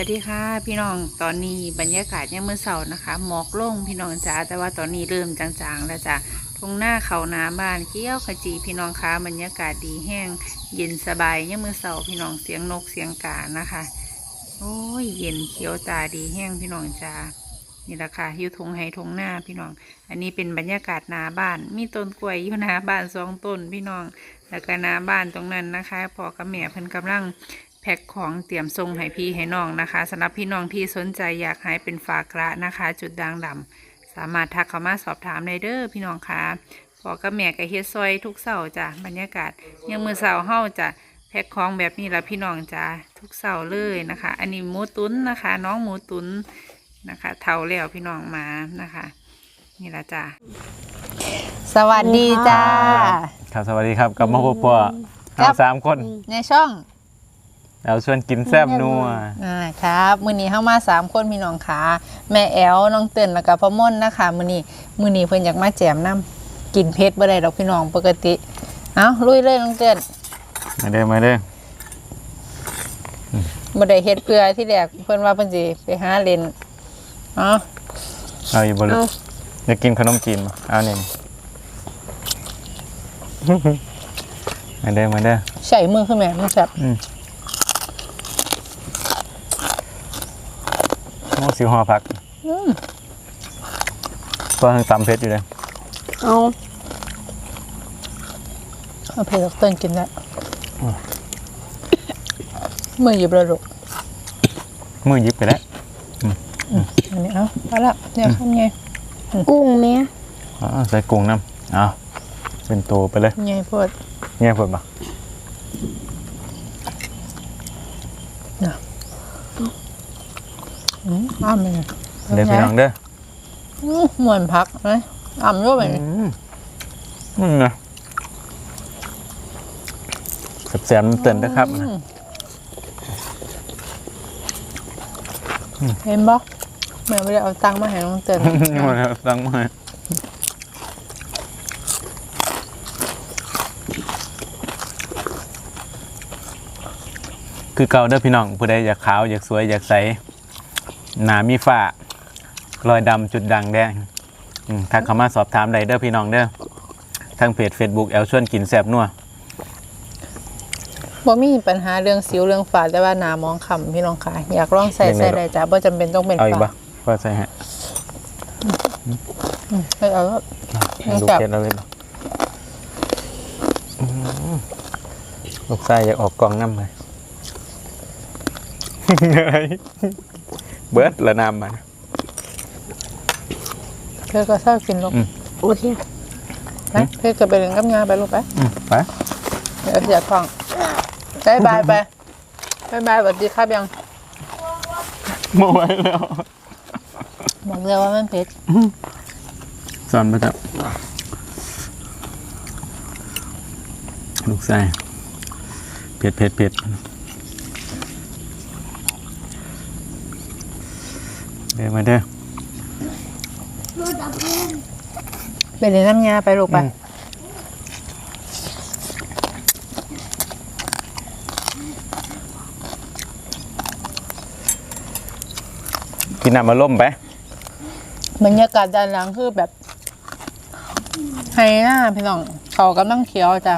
วัสดีค่ะพี่น้องตอนนี้บรรยากาศยังเมื่อเสาร์นะคะหมอกลงพี่น้องจ๋าแต่ว่าตอนนี้เริ่มจางๆแล้วจ้ะทุ่งหน้าเขานาบ้านเกี้ยวขจีพี่น้องคะบรรยากาศดีแห้ง เย็นสบายยังมือเสาร์พี่น้องเสียงนกเสียงกานะคะ โอ้ยเย็นเขียวตาดีแห้งพี่น้องจ๋านี่แหละค่ะอยู่ทงไฮทงหน้าพี่น้อง อันนี้เป็นบรรยากาศนาบ้าน มีต้นกล้วยอยู่นาบ้านสองต้นพี่น้องแล้วก็นาบ้านตรงนั้นนะคะพอกับแม่เพิ่นกำลัง พ็คของเตรียมส่งให้พี่ให้น้องนะคะสำหรับพี่น้องที่สนใจอยากให้เป็นฝากระนะคะ จุดด่างดำสามารถทักเข้ามาสอบถามได้เด้อพี่น้องคะพอกับแม่กับเฮ็ดซอยทุกเสาร์จ้ะบรรยากาศยังมือเสาร์เฮาจะแพ็คของแบบนี้ละพี่น้องจ้ะทุกเสาร์เลยนะคะ อันนี้หมูตุ้นนะคะ น้องหมูตุ้นนะคะเท่าแล้วพี่น้องมานะคะ นี่ละจ้ะสวัสดีจ้าครับสวัสดีครับกับมาพบปัวครัเราบสามคนในช่อง เราชวนกินแซบนัวอ่าครับมือนี้เข้ามาสามคนพี่น้องขาแม่แอลน้องเตือนแล้วก็พ่อม่นนะคะมือนี้มือนี้เพิ่นอยากมาแจมน้ำกินเพชรบ่ได้ดอกพี่น้องปกติเอาลุยเลยน้องเตือนมาเด้อมาเด้อบ่ได้เฮ็ดเพื่อที่แรกเพิ่นว่าเพิ่นสิไปหาเล่นเอ๋อเอาอยู่บนเอาจะกินขนมจีนมาเอาเนี่ยมาเด้อมาเด้อใส่มือขึ้นแม่มันจับ อืม โอ้สิวหอผักอืมก็ทั้งตำเพชรอยู่เลยเอาเอาเพชรเตือนกินได้มือหยิบระดกมือหยิบไปแล้วอันนี้เอาเอาละเดี๋ยวทำไงกุ้งไหมอ๋อใส่กุ้งน้ำเอาเป็นตัวไปเลยไงโพดเงี้ยเพิ่มปะ อืมอ้ามเลยเด้อพี่น้องเด้ออืมมวนพักไหมอ่ำด้วยไหมอืมอืมนะแสบๆน้ำเตือนนะครับเห็นบ่แม่ไม่ได้เอาตังค์มาให้น้องเตือนนี่มันตั้งมาคือเก่าเด้อพี่น้องผู้ใดอยากขาว อยากสวย อยากใส หนามีฝ้ารอยดำจุดด่างแดงอืมทักเข้ามาสอบถามได้เด้อพี่น้องเด้อทางเพจ Facebook แอลชวนกินแซบนัวบ่มีปัญหาเรื่องสิวเรื่องฝาดแต่ว่าหนามองคำพี่น้องค่ะ อยากลองใส่ใส่ได้จ้ะบ่จำเป็นต้องเป็นเอาอีกฝาปะก็ใส่ฮะเออเอาแล้วดูจับเพจเราเลยปะอืมลูกไส้อยากออกกล่องน้ำเลยอะไร เบิร์ดละน้ำมันเธอก็ชอบกินลูกอืมโอเคไปเธอจะไปเล่นกับยาไปลูกไปอืมไปเดี๋ยวเสียท้องบายบายไปบายบายสวัสดีครับยังมาไว้แล้วบอกเลยว่ามันเผ็ดสอนมาครับลูกไส้เผ็ดเผ็ดเผ็ด เดี๋ยวมาเด้อไปเล่นน้ำยาไปลูกไปอืมกินน้ำมาล่มไป บรรยากาศด้านหลังคือแบบไฮหน้าพี่น้องเขากำลังเขียวจ้ะ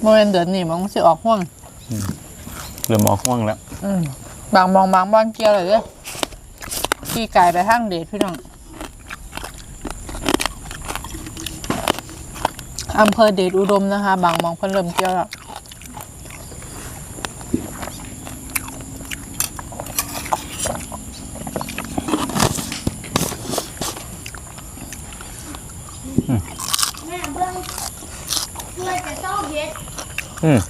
โมเดนเดือนนี่มันสิออกห่วง เริ่มออกห่วงแล้ว อืมบางมองบางบ้านเกี่ยวเลยเด้อ ขี่ไก่ไปทางเดชพี่น้องอำเภอเดชอุดมนะคะ บางมองเพิ่นเริ่มเกี่ยวแล้วแม่เบิ้งเพื่อจะต้องเฮ็ดอืม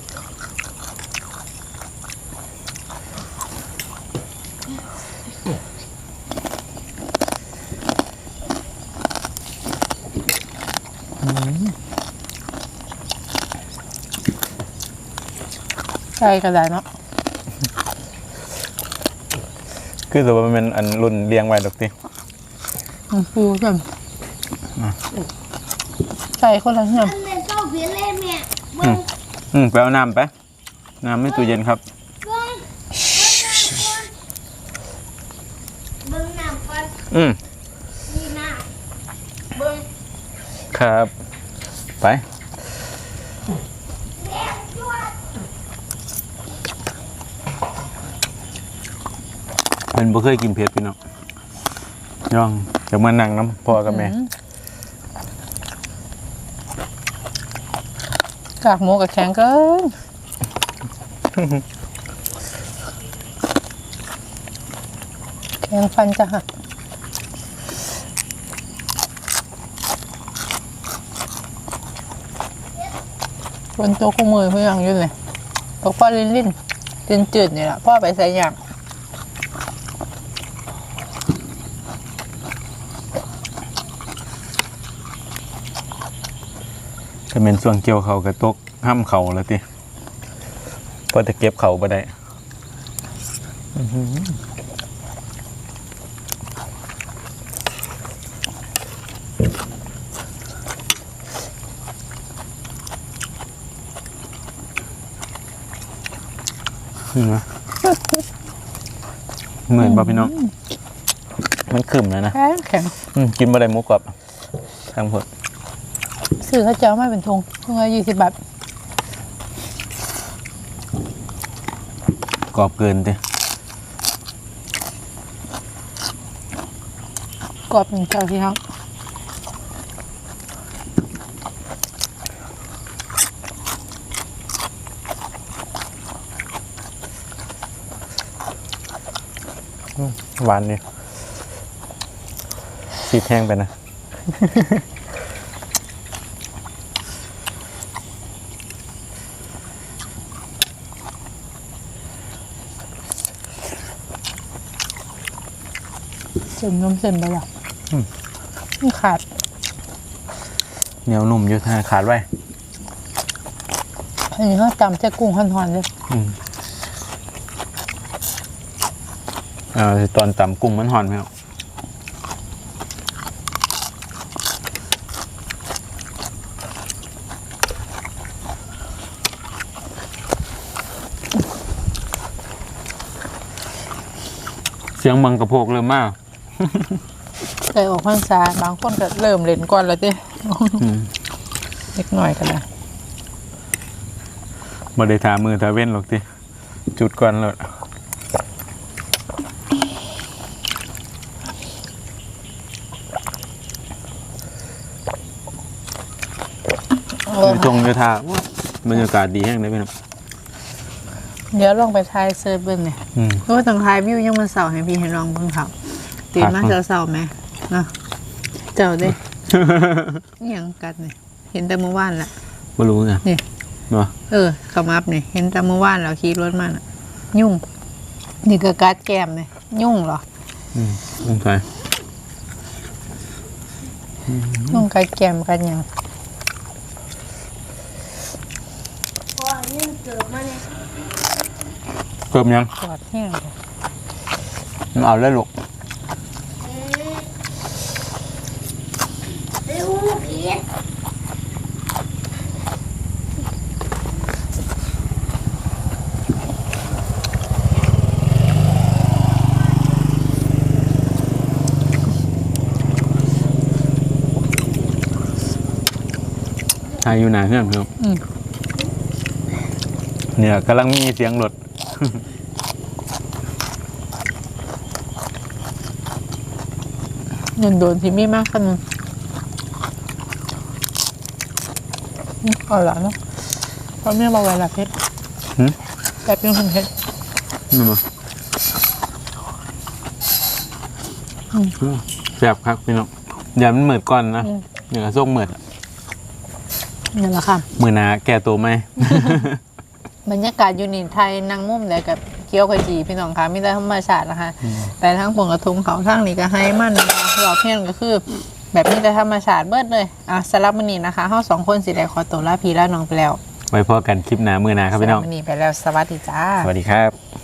ใช่ก็ได้เนาะคือแต่ว่ามันเป็นอันรุ่นเรียงไว้ดอกติมันฟูจังใส่คนละเหี้ยมอันเป็นต้องเฮ็ดเลยแม่เบิ้งอืมไปเอาน้ำไป น้ำไม่ตู้เย็นครับเบิ้งก่อนอืม นี่หน้าเบิ้ง ครับ ไปแรงจวดเป็นบ่เคยกินเผ็ดพี่น้องย่องจะมานั่งน้ำพ่อกับแม่ กากหมูกับแข็งเกินแข็งฟันจะหัก บนตัวคู่มือเพื่อนอยู่เลยตกพ่อลิ้นลิ้นลิ้นจืดนี่แหละพ่อไปใส่อย่างจะเป็นส่วนเกี่ยวเขากระตกห้ามเขาแล้วติเพอจะเก็บเขาบ่ได้ อื้อหือ นี่นะเหมือนบ่พี่น้อง มันขึ้นแล้วนะแข็งแข็งอืมกินบ่ได้หมุกกรอบทั้งหมดซื้อข้าวเจ้าไม่เป็นทงทงละยี่สิบบาทกรอบเกินติกรอบหนึ่งเจ้าที่ห้อง หวานนี่สีแห้งไปนะเส้นนมเส้นไปหรอมันขาด เหนียวนุ่มอยู่ทางขาดไว้อันนี้เขาจำเจ้กุ้งห่อนๆเลยอ่าตอนตำกุ้งมันหอนไหมครับเสียงมังกระโพกเริ่มมากเคยออกพรรษาบางคนก็เริ่มเล่นก่อนแล้วติอืมเล็กหน่อยกันนะบ่ได้ทามือทาเว้นหรอกติจุดก่อนเลย อยู่ตรงอยู่ท่าบรรยากาศดีแห้งเลยพี่น้องเดี๋ยวลองไปทายเซิร์ฟเบิ้งเนี่ยอืม ก็ต้องทายวิวยังมันเสาร์ให้พี่ให้ลองเบิ่งครับตื่นมาครับเสาร์ๆไหมเนาะเจ้าเด้นี่ยังกัดเนี่ยเห็นแต่เมื่อวานแหละไม่รู้ไงนี่เนาะเออขมับเนี่ยเห็นแต่เมื่อวานเราขี่รถมาน่ะ ยุ่ง นี่ก็กัดแก้มเนี่ยยุ่งเหรออืมสงสัย ยุ่งกัดแก้มกันหยัง พอนี่มัน เกิดมาเนี่ยเพิ่มยังปวดแห้งเลยมันเอาได้ลูกเอ๊ะเร็วพีชชายอยู่หนาเพื่อนครับอืม เนี่ยกำลังมีเสียงรถเงินโดนที่มีมากขนาดอืมเอาละเนาะเพราะแม่บอกไว้ละเพชรหืมแบบยังเป็นเพชรนี่มาแซ่บครับพี่น้องอย่ามันเหมือดก่อนนะอืมอย่างกับส้มเหมือดอะนี่แหละค่ะ มือหนาแก่ตัวไหม บรรยากาศอยู่นี่ไทยนางมุ่มเลยกับเคี้ยวขจีพี่น้องคะมีแต่ธรรมชาตินะคะ แต่ทั้งผงกระทุงเขาทั้งนี้ก็ให้มันนะคะเราเพี้ยนก็คือ แบบนี้แต่ธรรมชาติเบิดเลยอะสำหรับมื้อนี้นะคะเฮาสองคนสิได้ขอตัวลาพี่ลาน้องไปแล้ว ไว้พอกันคลิปหนามือหนาครับพี่น้อง สำหมื้อนี้ไปแล้วสวัสดีจ้า สวัสดีครับ